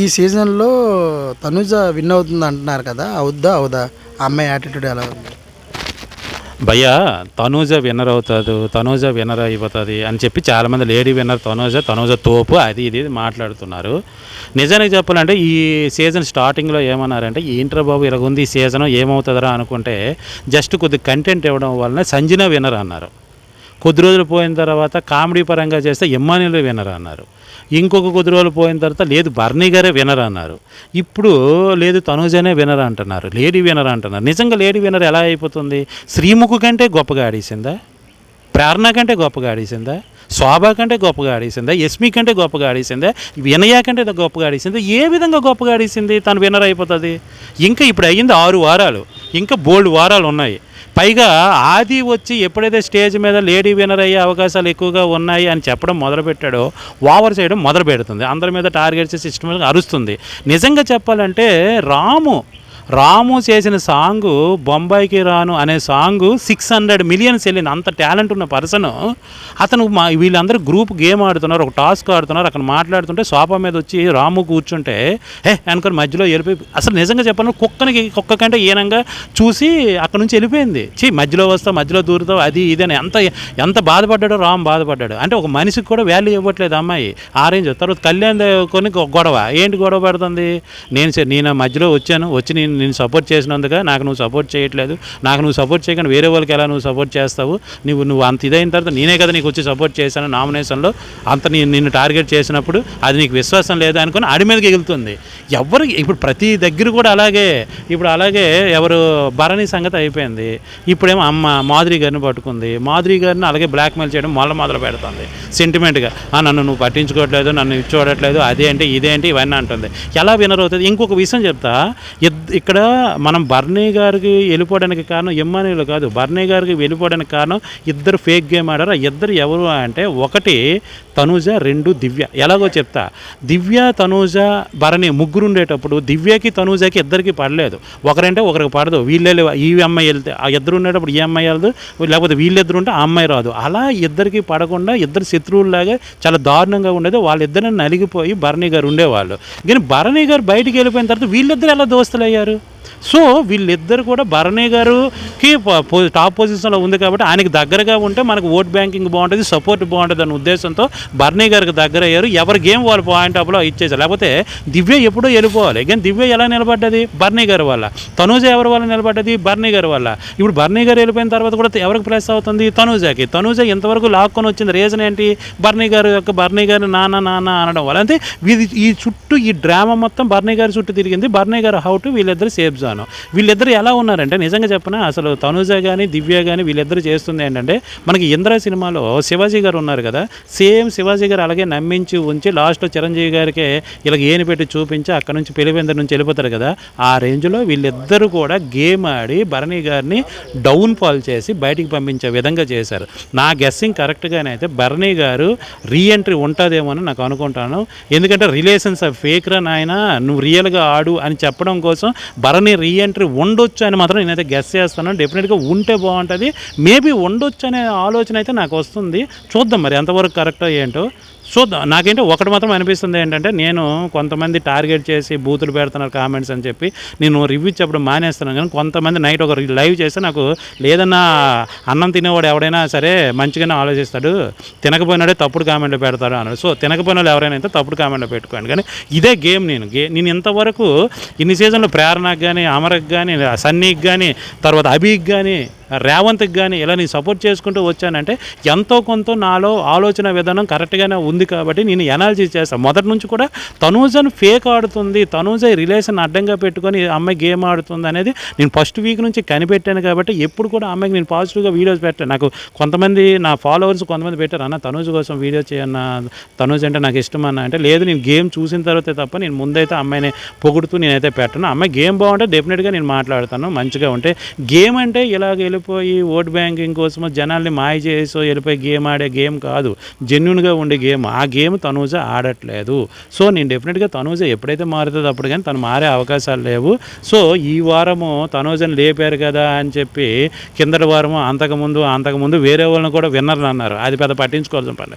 ఈ సీజన్లో తనుజ విన్ అవుతుంది అంటున్నారు కదా అవుద్దా అవుదా? అమ్మాయి యాటిట్యూడ్ ఎలా ఉంది? భయ్యా తనూజ విన్నర్ అవుతుంది తనూజ విన్నర్ అయిపోతుంది అని చెప్పి చాలామంది లేడీ విన్నర్ తనూజ తనూజ తోపు అది ఇది మాట్లాడుతున్నారు. నిజానికి చెప్పాలంటే ఈ సీజన్ స్టార్టింగ్లో ఏమన్నారంటే ఏంట్రా బాబు ఇలాగ ఉంది ఈ సీజన్ ఏమవుతుందరా అనుకుంటే జస్ట్ కొద్ది కంటెంట్ ఇవ్వడం వలన సంజన విన్నర్ అన్నారు. కొద్ది రోజులు పోయిన తర్వాత కామెడీ పరంగా చేస్తే ఎమ్మానిలు వినర్ అన్నారు. ఇంకొక కొద్ది రోజులు పోయిన తర్వాత లేదు బర్నీ గారే వినర్ అన్నారు. ఇప్పుడు లేదు తనుజనే వినర్ అంటున్నారు లేడీ వినర్ అంటున్నారు. నిజంగా లేడీ వినర్ ఎలా అయిపోతుంది? శ్రీముఖు కంటే గొప్పగా ఆడేసిందా? ప్రేరణ కంటే గొప్పగా ఆడేసిందా? శోభ కంటే గొప్పగా ఆడేసిందా ఎస్మి కంటే గొప్పగా ఆడేసిందా వినయ కంటే గొప్పగా ఆడేసిందా ఏ విధంగా గొప్పగా ఆడేసింది? తను విన్నర్ అయిపోతుంది. ఇంకా ఇప్పుడు అయ్యింది ఆరు వారాలు ఇంకా బోల్డ్ వారాలు ఉన్నాయి. పైగా ఆది వచ్చి ఎప్పుడైతే స్టేజ్ మీద లేడీ వినర్ అయ్యే అవకాశాలు ఎక్కువగా ఉన్నాయి అని చెప్పడం మొదలుపెట్టాడో ఓవర్ చేయడం మొదలు పెడుతుంది అందరి మీద టార్గెట్స్ సిస్టమ్ అరుస్తుంది. నిజంగా చెప్పాలంటే రాము రాము చేసిన సాంగ్ బొంబాయికి రాను అనే సాంగ్ సిక్స్ హండ్రెడ్ మిలియన్స్ వెళ్ళింది. అంత టాలెంట్ ఉన్న పర్సన్ అతను మా వీళ్ళందరూ గ్రూప్ గేమ్ ఆడుతున్నారు ఒక టాస్క్ ఆడుతున్నారు అక్కడ మాట్లాడుతుంటే సోఫా మీద వచ్చి రాము కూర్చుంటే హే అనుకుని మధ్యలో వెళ్ళిపోయి అసలు నిజంగా చెప్పాను కుక్కనికి కుక్క కంటే ఈనంగా చూసి అక్కడ నుంచి వెళ్ళిపోయింది. చీ మధ్యలో వస్తావు మధ్యలో దూరుతావు అది ఇది అని ఎంత ఎంత బాధపడ్డాడో రామ్ బాధపడ్డాడు. అంటే ఒక మనిషికి కూడా వాల్యూ ఇవ్వట్లేదు అమ్మాయి. ఆరేంజ్ తర్వాత కళ్యాణ్ కొన్ని గొడవ. ఏంటి గొడవ పడుతుంది? నేను నేను మధ్యలో వచ్చాను వచ్చి నేను నేను సపోర్ట్ చేసినందుక నాకు నువ్వు సపోర్ట్ చేయట్లేదు. నాకు నువ్వు సపోర్ట్ చేయకుండా వేరే వాళ్ళకి ఎలా నువ్వు సపోర్ట్ చేస్తావు? నువ్వు నువ్వు అంత ఇదైన తర్వాత నేనే కదా నీకు వచ్చి సపోర్ట్ చేశాను నామినేషన్లో. అంత నేను నిన్ను టార్గెట్ చేసినప్పుడు అది నీకు విశ్వాసం లేదా అనుకుని ఆడి మీదకి ఎగులుతుంది. ఎవరు ఇప్పుడు ప్రతి దగ్గర కూడా అలాగే ఇప్పుడు అలాగే ఎవరు భరణి సంగతి అయిపోయింది. ఇప్పుడేమో అమ్మ మాధురి గారిని పట్టుకుంది. మాధురి గారిని అలాగే బ్లాక్మెయిల్ చేయడం మొదల మొదలు పెడుతుంది. సెంటిమెంట్గా నన్ను నువ్వు పట్టించుకోవట్లేదు నన్ను ఇది చూడట్లేదు అదేంటి ఇదేంటి ఇవన్నీ అంటుంది. ఎలా వినర్ అవుతుంది? ఇంకొక విషయం చెప్తా. ఇద్- ఇక్కడ మనం బర్నీ గారికి వెళ్ళిపోవడానికి కారణం ఎమ్మానీలు కాదు. బర్నీ గారికి వెళ్ళిపోవడానికి కారణం ఇద్దరు ఫేక్ గేమ్ ఆడారు. ఆ ఇద్దరు ఎవరు అంటే ఒకటి తనూజ రెండు దివ్య. ఎలాగో చెప్తా. దివ్య తనూజ భరణి ముగ్గురు ఉండేటప్పుడు దివ్యకి తనూజకి ఇద్దరికి పడలేదు. ఒకరంటే ఒకరికి పడదు. వీళ్ళే ఈ అమ్మాయి వెళ్తే ఆ ఇద్దరు ఉండేటప్పుడు ఈ అమ్మాయి వెళ్ళదు లేకపోతే వీళ్ళిద్దరు ఉంటే ఆ అమ్మాయి రాదు. అలా ఇద్దరికి పడకుండా ఇద్దరు శత్రువుల్లాగా చాలా దారుణంగా ఉండేది. వాళ్ళిద్దరిని నలిగిపోయి భరణి గారు ఉండేవాళ్ళు. కానీ భరణి గారు బయటికి వెళ్ళిపోయిన తర్వాత వీళ్ళిద్దరు ఎలా దోస్తులు అయ్యారు you. సో వీళ్ళిద్దరు కూడా భరణి గారుకి టాప్ పొజిషన్లో ఉంది కాబట్టి ఆయనకి దగ్గరగా ఉంటే మనకు ఓట్ బ్యాంకింగ్ బాగుంటుంది సపోర్ట్ బాగుంటుంది అనే ఉద్దేశంతో భరణి గారికి దగ్గర అయ్యారు ఎవరి గేమ్ వాళ్ళు పాయింట్ ఆఫ్లో ఇచ్చేసారు లేకపోతే దివ్య ఎప్పుడో వెళ్ళిపోవాలి. కానీ దివ్య ఎలా నిలబడ్డది? భరణి గారి వల్ల. తనూజ ఎవరి వల్ల నిలబడ్డది? భరణి గారి వల్ల. ఇప్పుడు భరణి గారు వెళ్ళిపోయిన తర్వాత కూడా ఎవరికి ప్లస్ అవుతుంది? తనూజకి. తనూజ ఎంతవరకు లాక్కొని వచ్చింది. రీజన్ ఏంటి? భరణి గారు యొక్క భరణి గారు నాన్న నాన్న అనడం వల్ల. అంటే ఇది ఈ చుట్టూ ఈ డ్రామా మొత్తం భరణి గారి చుట్టూ తిరిగింది. భరణి గారు హౌట్ వీళ్ళిద్దరు సేఫ్ జోన్ వీళ్ళిద్దరు ఎలా ఉన్నారంటే నిజంగా చెప్పిన అసలు తనుజ కానీ దివ్య కానీ వీళ్ళిద్దరు చేస్తుంది ఏంటంటే మనకి ఇంద్ర సినిమాలో శివాజీ గారు ఉన్నారు కదా సేమ్ శివాజీ గారు అలాగే నమ్మించి ఉంచి లాస్ట్లో చిరంజీవి గారికి ఇలా ఏని పెట్టి చూపించి అక్కడ నుంచి పెళ్ళిబెందర్ నుంచి వెళ్ళిపోతారు కదా ఆ రేంజ్లో వీళ్ళిద్దరూ కూడా గేమ్ ఆడి భరణి గారిని డౌన్ ఫాల్ చేసి బయటికి పంపించే విధంగా చేశారు. నా గెస్సింగ్ కరెక్ట్గానే అయితే భరణి గారు రీఎంట్రీ ఉంటుందేమో అని నాకు అనుకుంటాను. ఎందుకంటే రిలేషన్స్ ఫేక్ రా నాయన నువ్వు రియల్గా ఆడు అని చెప్పడం కోసం భరణి రీఎంట్రీ ఉండొచ్చు అని మాత్రం నేనైతే గెస్ చేస్తాను. డెఫినెట్గా ఉంటే బాగుంటుంది. మేబీ ఉండొచ్చు అనే ఆలోచన అయితే నాకు వస్తుంది. చూద్దాం మరి ఎంతవరకు కరెక్టో ఏంటో. చూద్దాం నాకేంటో ఒకటి మాత్రం అనిపిస్తుంది ఏంటంటే నేను కొంతమంది టార్గెట్ చేసి బూతులు పెడుతున్నారు కామెంట్స్ అని చెప్పి నేను రివ్యూ ఇచ్చేప్పుడు మానేస్తున్నాను. కానీ కొంతమంది నైట్ ఒక లైవ్ చేస్తే నాకు లేదన్నా అన్నం తినేవాడు ఎవడైనా సరే మంచిగానే ఆలోచిస్తాడు. తినకపోయినాడే తప్పుడు కామెంట్లు పెడతాడు అన్నాడు. సో తినకపోయిన వాళ్ళు ఎవరైనా అయితే తప్పుడు కామెంట్లు పెట్టుకోండి. కానీ ఇదే గేమ్ నేను. గే నేను ఇంతవరకు ఇన్ని సీజన్లో ప్రేరణకు కానీ అమరకు కానీ సన్నీకి కానీ తర్వాత అభికి కానీ రేవంత్కి కానీ ఇలా నేను సపోర్ట్ చేసుకుంటూ వచ్చానంటే ఎంతో కొంత నాలో ఆలోచన విధానం కరెక్ట్గానే ఉంది కాబట్టి నేను ఎనాలిసిస్ చేస్తాను మొదటి నుంచి కూడా తనూజను ఫేక్ ఆడుతుంది తనూజ రిలేషన్ అడ్డంగా పెట్టుకొని అమ్మాయి గేమ్ ఆడుతుంది అనేది నేను ఫస్ట్ వీక్ నుంచి కనిపెట్టాను కాబట్టి ఎప్పుడు కూడా అమ్మాయికి నేను పాజిటివ్గా వీడియోస్ పెట్టాను. నాకు కొంతమంది నా ఫాలోవర్స్ కొంతమంది పెట్టారు అన్న తనూజ్ కోసం వీడియో చేయన్న తనూజ్ అంటే నాకు ఇష్టం అన్న అంటే లేదు నేను గేమ్ చూసిన తర్వాతే తప్ప నేను ముందైతే అమ్మాయిని పొగుడుతూ నేనైతే పెట్టను. అమ్మాయి గేమ్ బాగుంటే డెఫినెట్గా నేను మాట్లాడతాను మంచిగా ఉంటే. గేమ్ అంటే ఇలాగ వెళ్ళి వెళ్ళిపోయి ఓట్ బ్యాంకింగ్ కోసమో జనాల్ని మాయ చేసో వెళ్ళిపోయి గేమ్ ఆడే గేమ్ కాదు. జెన్యున్గా ఉండే గేమ్. ఆ గేమ్ తనూజ ఆడట్లేదు. సో నేను డెఫినెట్గా తనూజ ఎప్పుడైతే మారుతుందో అప్పుడు కానీ తను మారే అవకాశాలు లేవు. సో ఈ వారము తనూజని లేపారు కదా అని చెప్పి కిందటి వారము అంతకుముందు అంతకుముందు వేరే వాళ్ళని కూడా విన్నర్లు అన్నారు. అది పెద్ద పట్టించుకోవాల్సిన పని